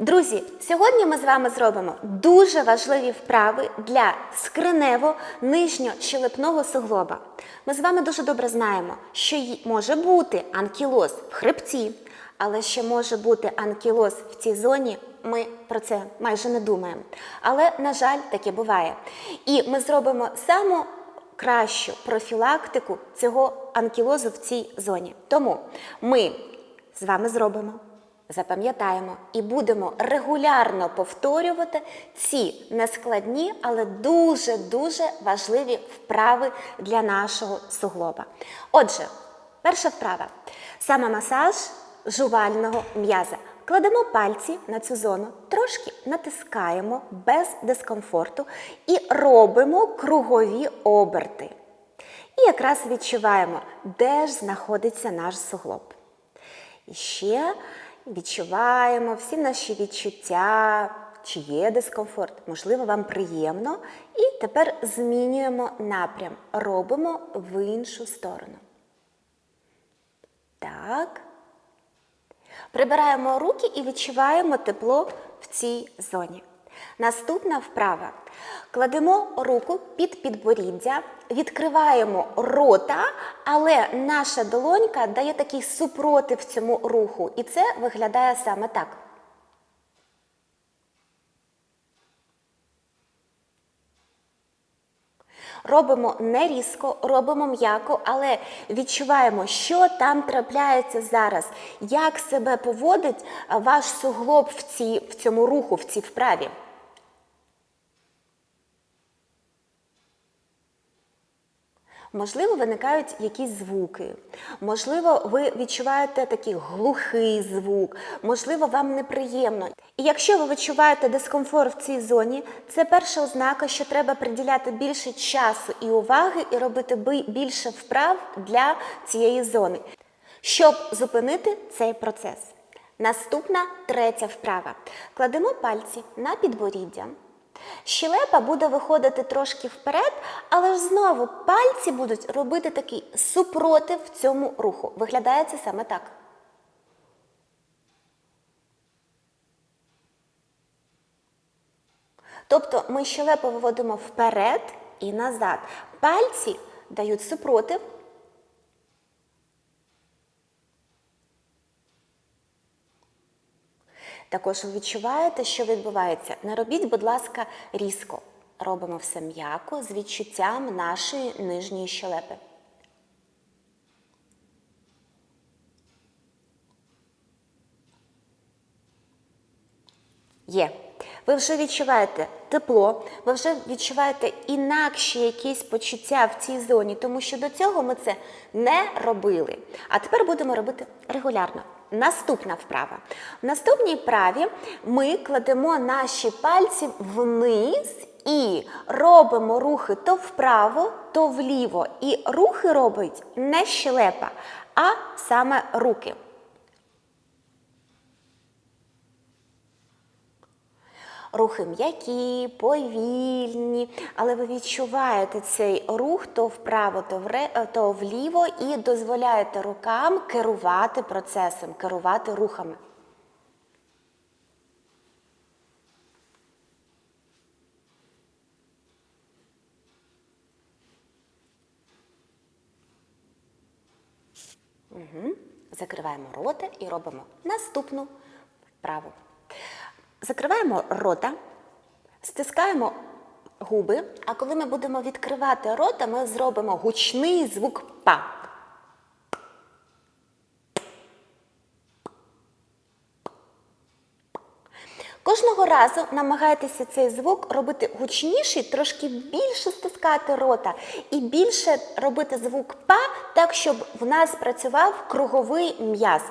Друзі, сьогодні ми з вами зробимо дуже важливі вправи для скринево-нижньощелепного суглоба. Ми з вами дуже добре знаємо, що може бути анкілоз в хребці, але ще може бути анкілоз в цій зоні. Ми про це майже не думаємо. Але, на жаль, таке буває. І ми зробимо саму кращу профілактику цього анкілозу в цій зоні. Тому ми з вами зробимо Запам'ятаємо і будемо регулярно повторювати ці нескладні, але дуже-дуже важливі вправи для нашого суглоба. Отже, перша вправа самомасаж жувального м'яза. Кладемо пальці на цю зону, трошки натискаємо без дискомфорту і робимо кругові оберти. І якраз відчуваємо, де ж знаходиться наш суглоб. І ще відчуваємо всі наші відчуття, чи є дискомфорт, можливо, вам приємно. І тепер змінюємо напрям, робимо в іншу сторону. Так. Прибираємо руки і відчуваємо тепло в цій зоні. Наступна вправа. Кладемо руку під підборіддя, відкриваємо рота, але наша долонька дає такий супротив цьому руху. І це виглядає саме так. Робимо не різко, робимо м'яко, але відчуваємо, що там трапляється зараз, як себе поводить ваш суглоб в, цій, в цьому руху, в цій вправі. Можливо, виникають якісь звуки, можливо, ви відчуваєте такий глухий звук, можливо, вам неприємно. І якщо ви відчуваєте дискомфорт в цій зоні, це перша ознака, що треба приділяти більше часу і уваги і робити більше вправ для цієї зони, щоб зупинити цей процес. Наступна третя вправа. Кладемо пальці на підборіддя. Щелепа буде виходити трошки вперед, але ж знову пальці будуть робити такий супротив цьому руху. Виглядає це саме так. Тобто ми щелепу виводимо вперед і назад. Пальці дають супротив. Також ви відчуваєте, що відбувається. Не робіть, будь ласка, різко. Робимо все м'яко з відчуттям нашої нижньої щелепи. Є. Ви вже відчуваєте тепло, ви вже відчуваєте інакші якісь почуття в цій зоні, тому що до цього ми це не робили. А тепер будемо робити регулярно. Наступна вправа. В наступній вправі ми кладемо наші пальці вниз і робимо рухи то вправо, то вліво. І рухи робить не щелепа, а саме руки. Рухи м'які, повільні, але ви відчуваєте цей рух то вправо, то, вре, то вліво і дозволяєте рукам керувати процесом, керувати рухами. Закриваємо рота і робимо наступну вправу. Закриваємо рота, стискаємо губи, а коли ми будемо відкривати рота, ми зробимо гучний звук па. Кожного разу намагайтеся цей звук робити гучніший, трошки більше стискати рота і більше робити звук па, так, щоб в нас працював круговий м'яз.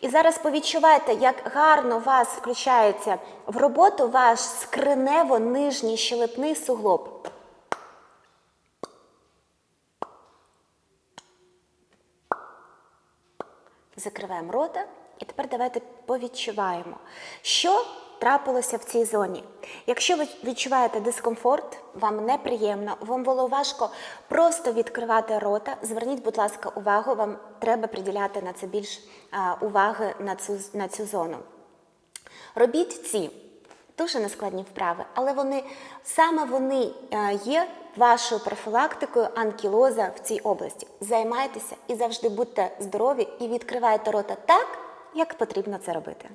І зараз повідчувайте, як гарно вас включається в роботу ваш скринево-нижній щелепний суглоб. Закриваємо рота. І тепер давайте повідчуваємо, що трапилося в цій зоні? Якщо ви відчуваєте дискомфорт, вам неприємно, вам було важко просто відкривати рота, зверніть, будь ласка, увагу, вам треба приділяти на це більш уваги на цю, на цю зону. Робіть ці дуже нескладні вправи, але вони саме вони є вашою профілактикою анкілоза в цій області. Займайтеся і завжди будьте здорові і відкривайте рота так, як потрібно це робити.